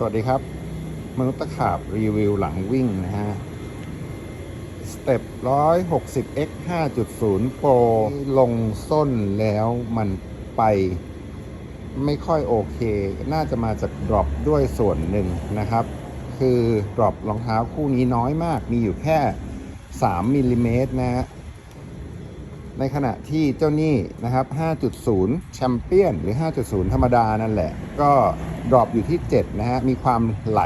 สวัสดีครับ มนุษย์ตะขาบรีวิวหลังวิ่งนะฮะสเต็ป160 x 5.0 Pro ลงส้นแล้วมันไปไม่ค่อยโอเค น่าจะมาจากดรอปด้วยส่วนหนึ่งนะครับ คือดรอปรองเท้าคู่นี้น้อยมาก มีอยู่แค่3มิลลิเมตรนะฮะในขณะที่เจ้านี่นะครับ 5.0 แชมเปี้ยน หรือ 5.0 ธรรมดานั่นแหละ ก็ ดรอปอยู่ที่ 7 นะฮะ มีความไหล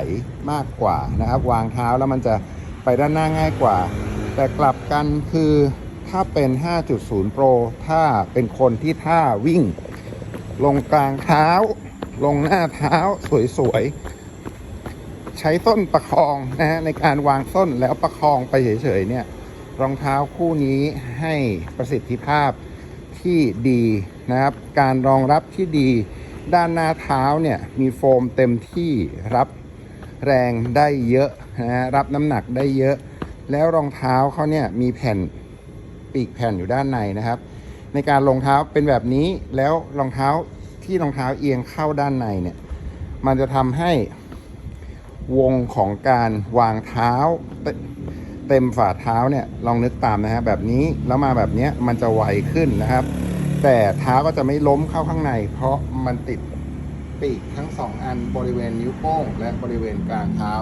มากกว่านะครับ วางเท้าแล้วมันจะไปด้านหน้าง่ายกว่า แต่กลับกันคือถ้าเป็น 5.0 Pro ถ้าเป็นคนที่ท่าวิ่ง ลงกลางเท้า ลงหน้าเท้าสวยๆ ใช้ส้นประคองนะฮะในการวางส้นแล้วประคองไปเฉยๆเนี่ยรองเท้าคู่นี้ให้ประสิทธิภาพที่ดีนะครับ การรองรับที่ดี ด้านหน้าเท้าเนี่ยมีโฟมเต็มที่รับแรงได้เยอะนะฮะรับน้ำหนักได้เยอะ แล้วรองเท้าเขาเนี่ยมีแผ่นปีกแผ่นอยู่ด้านในนะครับ ในการลงเท้าเป็นแบบนี้แล้วรองเท้าที่รองเท้าเอียงเข้าด้านในเนี่ยมันจะทำให้วงของการวางเท้าเต็มฝ่าเท้าเนี่ยลองนึกตามนะฮะแบบนี้แล้วมาแบบนี้มันจะไวขึ้นนะครับ แต่เท้าก็จะไม่ล้มเข้าข้างใน เพราะมันติดปีกทั้งสองอันบริเวณนิ้วโป้งและบริเวณกลางเท้า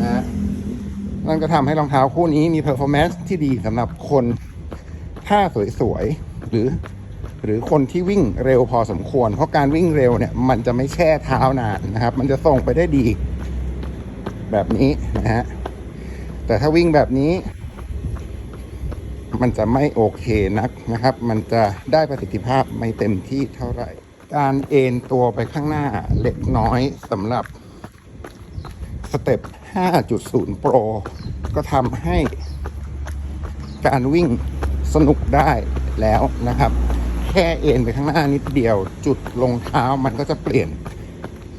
นะฮะนั่นก็ทำให้รองเท้าคู่นี้มีเพอร์ฟอร์แมนซ์ที่ดีสำหรับคนท่าสวยๆหรือ หรือคนที่วิ่งเร็วพอสมควร เพราะการวิ่งเร็วเนี่ย มันจะไม่แช่เท้านานนะครับ มันจะส่งไปได้ดี แบบนี้นะฮะแต่ถ้าวิ่งแบบนี้ มันจะไม่โอเคนักนะครับ มันจะได้ประสิทธิภาพไม่เต็มที่เท่าไหร่ การเอนตัวไปข้างหน้าเล็กน้อยสำหรับสเต็ป 5.0 Pro ก็ทำให้การวิ่งสนุกได้แล้วนะครับ แค่เอนไปข้างหน้านิดเดียว จุดลงเท้ามันก็จะเปลี่ยน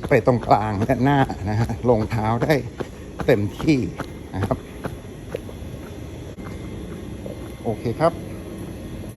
ไปตรงกลางและหน้านะฮะลงเท้าได้เต็มที่นะครับ โอเคครับ